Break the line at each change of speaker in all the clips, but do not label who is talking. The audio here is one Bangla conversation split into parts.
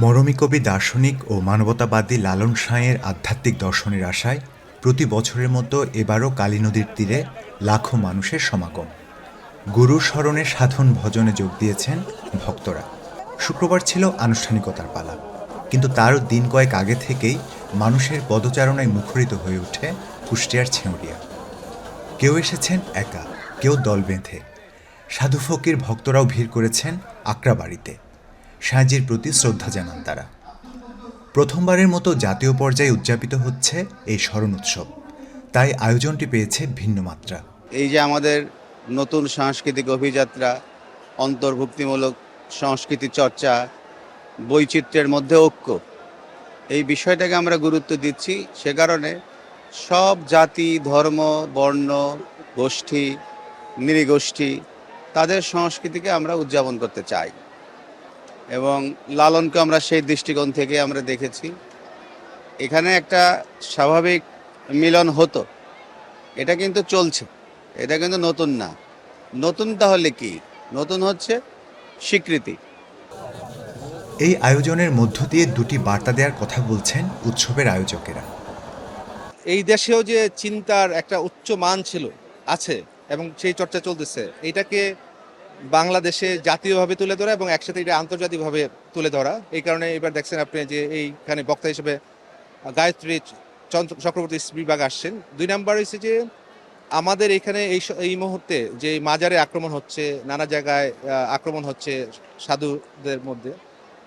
মরমী কবি দার্শনিক ও মানবতাবাদী লালন সাঁয়ের আধ্যাত্মিক দর্শনের আশায় প্রতি বছরের মতো এবারও কালী নদীর তীরে লাখো মানুষের সমাগম। গুরু স্মরণে সাধন ভজনে যোগ দিয়েছেন ভক্তরা। শুক্রবার ছিল আনুষ্ঠানিকতার পালা। কিন্তু তারও দিন কয়েক আগে থেকেই মানুষের পদচারণায় মুখরিত হয়ে ওঠে কুষ্টিয়ার ছেঁউরিয়া কেউ এসেছেন একা, কেউ দল বেঁধে। সাধু ফকির ভক্তরাও ভিড় করেছেন আকরা সাঁজির প্রতি শ্রদ্ধা জানান তারা। প্রথমবারের মতো জাতীয় পর্যায়ে উদযাপিত হচ্ছে এই স্মরণ উৎসব। তাই আয়োজনটি পেয়েছে ভিন্ন মাত্রা।
এই যে আমাদের নতুন সাংস্কৃতিক অভিযাত্রা, অন্তর্ভুক্তিমূলক সংস্কৃতি চর্চা, বৈচিত্র্যের মধ্যে ঐক্য, এই বিষয়টাকে আমরা গুরুত্ব দিচ্ছি। সে কারণে সব জাতি, ধর্ম, বর্ণ, গোষ্ঠী, নৃগোষ্ঠী, তাদের সংস্কৃতিকে আমরা উদযাপন করতে চাই। এবং লালনকে আমরা সেই দৃষ্টিকোণ থেকে আমরা দেখেছি। এখানে একটা স্বাভাবিক মিলন হতো। এটা কিন্তু চলছে। এটা কিন্তু নতুন না। নতুন তাহলে কি? নতুন হচ্ছে স্বীকৃতি।
এই আয়োজনের মধ্য দিয়ে দুটি বার্তা দেওয়ার কথা বলছেন উৎসবের আয়োজকেরা।
এই দেশেও যে চিন্তার একটা উচ্চ মান ছিল আছে এবং সেই চর্চা চলতেছে এইটাকে বাংলাদেশে জাতীয়ভাবে তুলে ধরা এবং একসাথে এটা আন্তর্জাতিকভাবে তুলে ধরা। এই কারণে এবার দেখছেন আপনি যে এইখানে বক্তা হিসেবে গায়ত্রী চক্রবর্তী বিভাগ আসছেন। দুই নাম্বার হচ্ছে যে আমাদের এখানে এই এই মুহূর্তে যে মাজারে আক্রমণ হচ্ছে, নানা জায়গায় আক্রমণ হচ্ছে সাধুদের মধ্যে,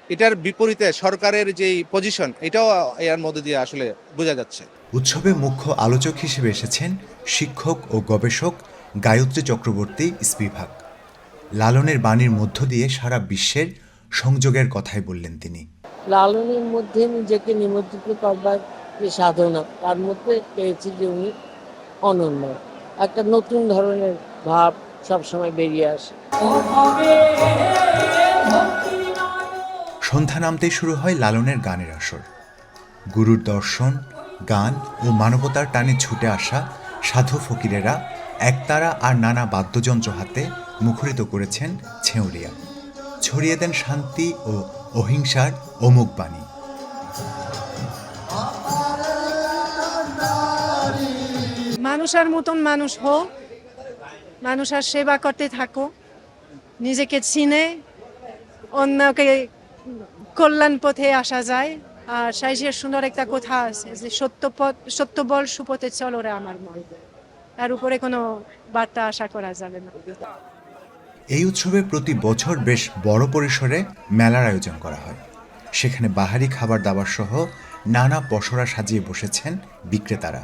এটার বিপরীতে সরকারের যেই পজিশন এটাও এর মধ্যে দিয়ে আসলে বোঝা যাচ্ছে।
উৎসবে মুখ্য আলোচক হিসেবে এসেছেন শিক্ষক ও গবেষক গায়ত্রী চক্রবর্তী স্পিভাক লালনের বাণীর মধ্য দিয়ে সারা বিশ্বের সংযোগের কথাই বললেন তিনি।
লালনের মধ্যে নিজেকে নিমজ্জিত করবার যে সাধনা তার মধ্যে পেয়েছি যে উনি অনন্য। একটা নতুন ধরনের ভাব সবসময় বেরিয়ে আসে।
সন্ধ্যা নামতেই শুরু হয় লালনের গানের আসর। গুরুর দর্শন গান ও মানবতার টানে ছুটে আসা সাধু ফকিরেরা একতারা আর নানা বাদ্যযন্ত্র হাতে মুখরিত করেছেন ছেঁউরিয়া ছড়িয়ে দেন শান্তি ও অহিংসার অমুক বাণী।
মানুষের মতন মানুষ হোক মানুষের সেবা করতে থাকো, নিজেকে চিনে অন্যকে কল্যাণ পথে আসা যায়। আর সাইজের সুন্দর একটা কথা আছে যে, সত্য পথ, সত্য বল সুপথে চলো রে আমার মন। তার উপরে কোনো বার্তা আশা করা যাবে না।
এই উৎসবে প্রতি বছর বেশ বড় পরিসরে মেলার আয়োজন করা হয়। সেখানে বাহারি খাবার দাবার সহ নানা পসরা সাজিয়ে বসেছেন বিক্রেতারা।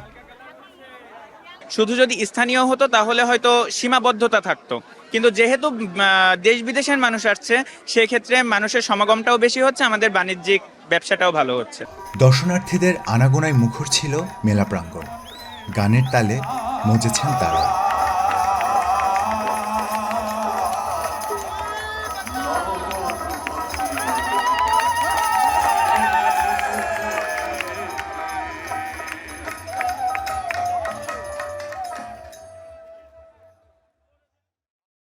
শুধু যদি স্থানীয় হতো তাহলে হয়তো সীমাবদ্ধতা থাকতো। কিন্তু যেহেতু দেশ বিদেশের মানুষ আসছে সেক্ষেত্রে মানুষের সমাগমটাও বেশি হচ্ছে আমাদের বাণিজ্যিক ব্যবসাটাও ভালো হচ্ছে।
দর্শনার্থীদের আনাগোনায় মুখর ছিল মেলা প্রাঙ্গণ। গানের তালে মজেছেন তারা।